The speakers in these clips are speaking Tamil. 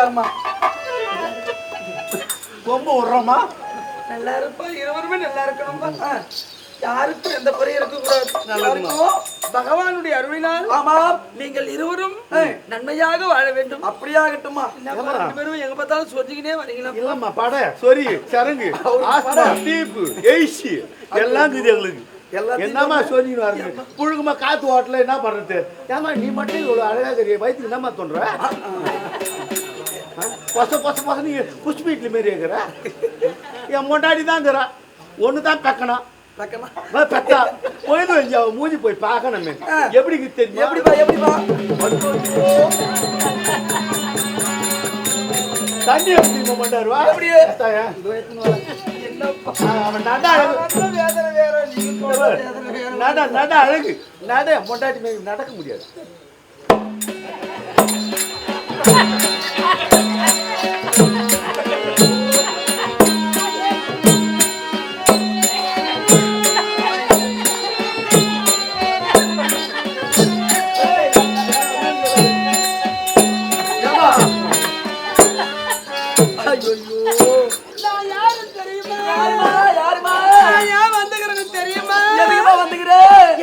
நமஸ்காரம்மா கொம்பு விடுறோமா நல்லா இருப்பா இருவருமே நல்லா இருக்கணும்பா. யாருக்கும் எந்த குறையும் இருக்கக்கூடாது. எல்லாருக்கும் பகவானுடைய அருளினால் ஆமாம் நீங்கள் இருவரும் நன்மையாக வாழ வேண்டும். அப்படியாகட்டுமா பேரும் எங்க பார்த்தாலும் சொல்லிக்கினே வரீங்களா இல்லம்மா படை சொறி சரங்கு ஆஸ்மா டீப்பு எய்சி எல்லாம் இருக்குது எங்களுக்கு. என்னம்மா சொல்லின்னு வரீங்க புழுகுமா காத்து ஓட்டல என்ன பண்றது? ஏமா நீ மட்டும் இவ்வளவு அழகா தெரிய வயிற்றுக்கு என்னம்மா தோன்ற பொச பொச பொச நீ புஷ் வீட்டில் மாரி இருக்கிற? என் முன்னாடி தான் இருக்கிறா. ஒன்று தான் பெக்கணும். பெத்தா. போயிடு அவன் மூஞ்சி போய் பார்க்கணுமே. எப்படி தெரியும்? எப்படிப்பா எப்படிப்பா? தண்ணி எப்படி மாட்டாருவா? என்னப்பா அவன் நட அழகு. நட நட அழகு. நட மொண்டாட்டி நடக்க முடியாது. ஐயோ நான் யாரும் தெரியுமா யாருமா யாருமா யாரும்மா? எதுக்கும்மா வந்துக்கிற?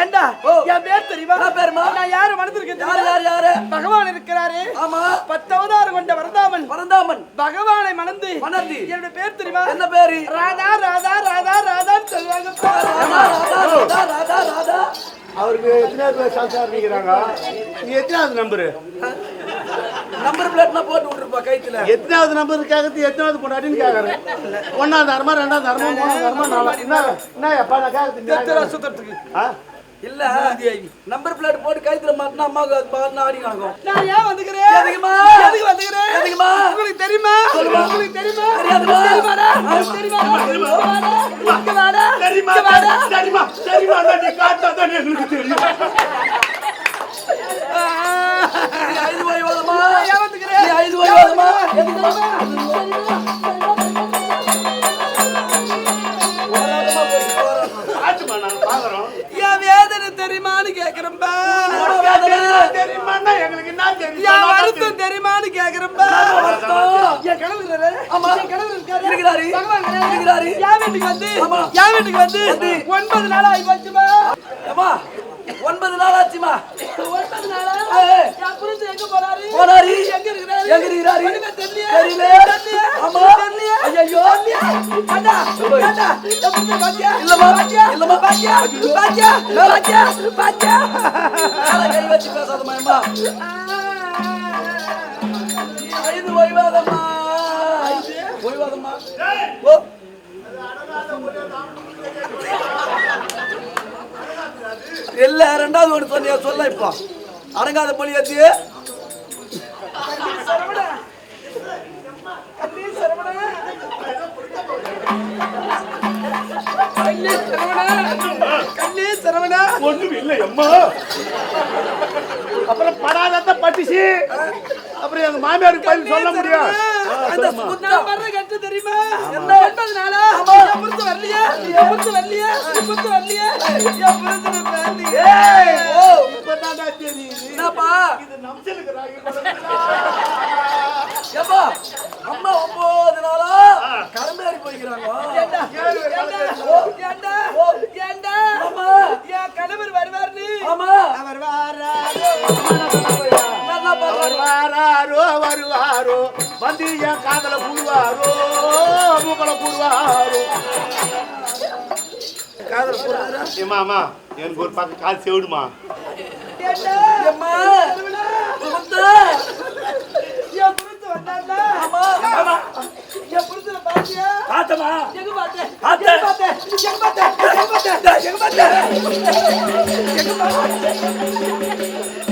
ஏண்டா ஓ. என் பேர் தெரியுமா பேரும்மா? நான் யாரு வளர்ந்துருக்கேன் யாரு, யாரு, யாரு? பகவான் இருக்கிறாரு ஆமா பத்து அவதாரம் கொண்ட வரதாமன் பரந்தாமன் பகவானை மணந்து மணந்து. என்னோட பேர் தெரியுமா என்ன பேரு ராதா ராதா ராதா ராதான்னு சொல்லுவாங்க ராதா, ராதா, ராதா, ராதா, ராதா. அவருக்கு எத்தனாவது பேர் நீ எத்தனாவது நம்பரு நம்பர் பிளேட்லாம் போட்டு விட்டுருப்பா கைத்துல எத்தனாவது நம்பர் கேட்கறது எத்தனாவது பொண்டாட்டின்னு கேட்கறேன் ஒன்னாவது தரமா ரெண்டாவது தரமா மூணாவது தரமா நாலாவது என்ன என்ன எப்பா நான் கேட்கறது சுத்தத்துக்கு இல்ல நம்பர் பிளேட் போட்டு கைத்துல மாட்டினா அம்மாவுக்கு அது பாருன்னு ஆடி காணும் நான் ஏன் வந்துக்கிறேன் எதுக்குமா? எதுக்கு வந்துக்கிறேன் எதுக்குமா? உங்களுக்கு தெரியுமா சொல்லுமா. உங்களுக்கு தெரியுமா தெரியாதுமா? தெரியுமாடா? இங்க வாடா. சரிம்மா இங்க வாடா. சரிம்மா சரிம்மா நீ காட்டா தான் எங்களுக்கு தெரியும் காட்டுமா நாங்க பாக்குறோம் என் வேதனை தெரியுமான்னு தெரியுமாண்ணா எங்களுக்கு என்ன தெரியும் என் வருத்தம் தெரியுமான்னு வருத்தம். என். ஆமா. கணவர் இருக்காரு. இருக்கிறாரு. பகவான் இருக்காரு. இருக்கிறாரு. என் வீட்டுக்கு வந்து ஆமா. என் வீட்டுக்கு வந்து ஒன்பது நாள் ஆகி போச்சுமா ஏம்மா, ஒன்பது நாள் ஆச்சுமா ஒன்பது நாளா ஏய். என் புரிஞ்சு எங்க போறாரு போனாரு. எங்க இருக்கிறாரு எங்க இருக்கிறாரு? ஒண்ணுமே தெரியலையே. தெரியல. தெரியலையே. ஆமா. தெரியலையே. ஐயையோ. அண்ணா, அண்ணா, என் புரிஞ்சு பாத்தியா? இல்லம்மா. பாத்தியா? இல்லம்மா. பாத்தியா? பாத்தியா? பாத்தியா? பாத்தியா? மேல கை வச்சு பேசாதம்மா ஓ இல்ல ரெண்டாவது ஒன்று சொன்னியா சொல்ல இப்போ அடங்காத பொலியாச்சு சரவணா. ஒண்ணும் இல்லை அம்மா அப்புறம் படாத பட்டுச்சு அப்புறம் எங்க மாமியாருக்கு பதில் சொல்ல முடியும் அந்த நான் வர்ற கட்டு தெரியுமா? என்ன? ஒன்பது நாளா? என் புருஷன் வரலையே? என் புருஷன் வரலையே? என் புருஷன் வரலையே? என் வரலையே? ஓ இப்பதான்டா தெரியுது. என்னப்பா இது நம்சலுக்கு ராகி ஏப்பா அம்மா ஒன்பது நாளா கரம்பேறி போய்க்கிறாங்க வந்து என் காதல கூடுவாரோ? மூக்கல கூடுவாரோ? காதல கூடுறா ஏமாமா எனக்கு ஒரு பக்கம் கால் செவிடுமா? பார்த்தமா எங்க பார்த்தேன்? பார்த்தேன். எங்க பார்த்தேன். எங்க பார்த்தேன்? எங்க பார்த்தேன்?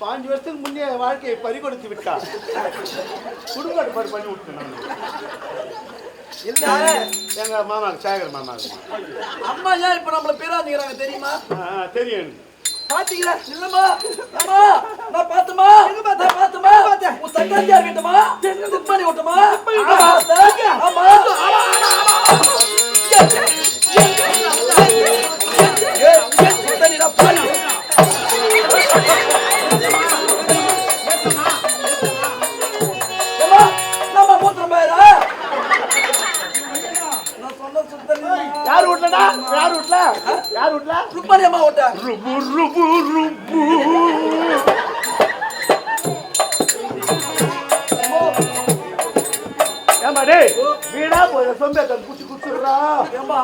பாஞ்சு வருஷத்துக்கு முன்னே வாழ்க்கையை பறிகொடுத்து விட்டா குடும்பாடு பாடு பண்ணி விட்டுனோம் இல்லாத எங்க மாமாங்க சாகர் மாமாங்க அம்மா ஏன் இப்ப நம்மள பேராதுங்கிறாங்க தெரியுமா? தெரியும். பாத்தீங்களா? இல்லம்மா. அம்மா நான் பார்த்தமா நான் பார்த்தமா பார்த்தேன் உன் சட்டாத்தியார் வீட்டமா? தென்னு பண்ணி விட்டமா ஆமா ஆமா ஆமா. யார் வீட்ல ருக்மணி அம்மா ஓட்ட ருபு ருபு ருபு ஏம்பா டேய் வீடா போய் சொம்பேத்த குச்சி குச்சிடுறா ஏம்மா